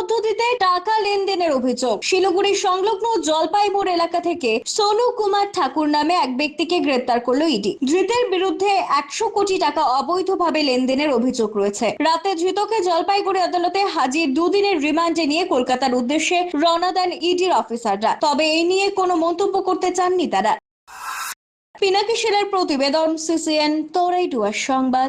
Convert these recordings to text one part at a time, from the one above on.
পদ্ধতিতে টাকা লেনদেনের অভিযোগ। শিলিগুড়ির সংলগ্ন জলপাইমোড় এলাকা থেকে সোনু কুমার ঠাকুর নামে এক ব্যক্তিকে গ্রেপ্তার করল ইডি। ধৃতের বিরুদ্ধে একশো কোটি টাকা অবৈধভাবে লেনদেনের অভিযোগ রয়েছে। রাতে ধৃতকে জলপাইগুড়ি আদালতে হাজির দুদিনের রিমান্ডে নিয়ে কলকাতার উদ্দেশ্যে রওনা দেন ইডির অফিসাররা। তবে এই নিয়ে কোনো মন্তব্য করতে চাননি তারা। পিনাকি সেনের প্রতিবেদন, সিসিএন, তোরাই ডুয়ার সংবাদ।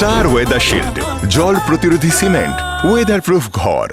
স্টার ওয়েদার শিল্ড জল প্রতিরোধী সিমেন্ট ওয়েদার প্রুফ ঘর।